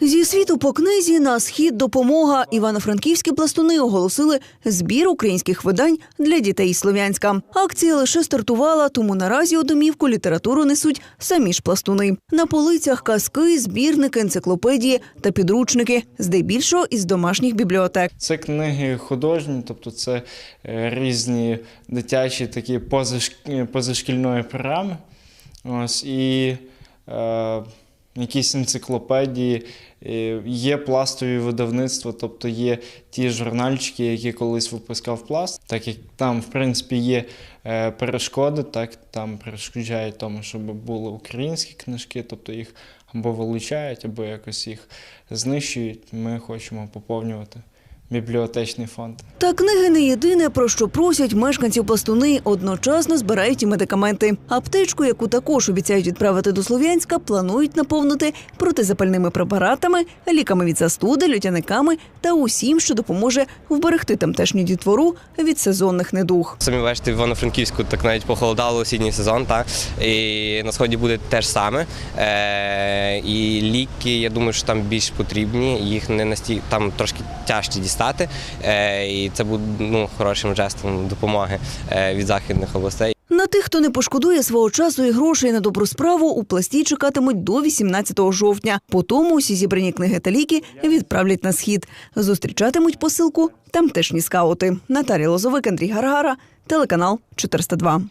Зі світу по книзі на схід допомога івано-франківські пластуни оголосили збір українських видань для дітей Слов'янська. Акція лише стартувала, тому наразі у домівку літературу несуть самі ж пластуни. На полицях казки, збірники, енциклопедії та підручники, здебільшого із домашніх бібліотек. Це книги художні, тобто це е, різні дитячі такі позашк- позашкільної програми. Ось, і е, якісь енциклопедії, е, є пластові видавництва, тобто є ті журнальчики, які колись випускав пласт, так як там, в принципі, є е, перешкоди, так там перешкоджають тому, щоб були українські книжки, тобто їх або вилучають, або якось їх знищують. Ми хочемо поповнювати бібліотечний фонд. Та книги не єдине, про що просять мешканців пластуни. Одночасно збирають і медикаменти. Аптечку, яку також обіцяють відправити до Слов'янська, планують наповнити протизапальними препаратами, ліками від застуди, лютяниками та усім, що допоможе вберегти тамтешню дітвору від сезонних недуг. Самі бачите, в Івано-Франківську так навіть похолодало осінній сезон, так? І на сході буде те ж саме. Е, і ліки, я думаю, що там більш потрібні, їх не настільки там трошки тяжче дістати. Е, і це буде ну, хорошим жестом допомоги е, від західних областей. На тих, хто не пошкодує свого часу і грошей на добру справу, у пласті чекатимуть до 18 жовтня. Потім усі зібрані книги та ліки відправлять на схід. Зустрічатимуть посилку тамтешні скаути. Наталія Лозовик, Андрій Гаргара, телеканал 402.